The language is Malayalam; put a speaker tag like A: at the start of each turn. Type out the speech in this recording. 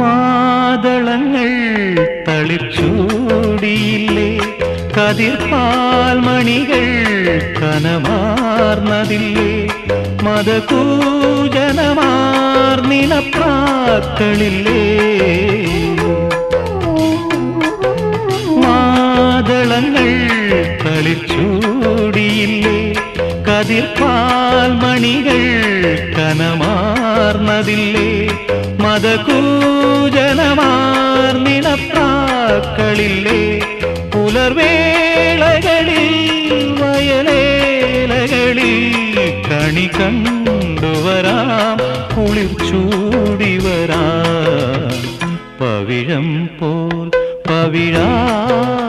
A: മാതളങ്ങൾ തളിച്ചൂടിയില്ലേ കതിർപ്പാൽ മണികൾ കനമാർന്നതില്ലേ? മതകൂജനമാർന്നിണപ്രാക്കളില്ലേ മാതളങ്ങൾ തളിച്ചൂടിയില്ലേ കതിർപ്പാൽ മണികൾ കനമാർന്നതില്ലേ? മതകൂജനമാർന്നിണപ്രാക്കളില്ലേ പുലർവേളകളിൽ വയലേലകളിൽ കണി കണ്ടുവരാം കുളിർ ചൂടി വരാം. പവിഴം പോൽ പവിഴാധരം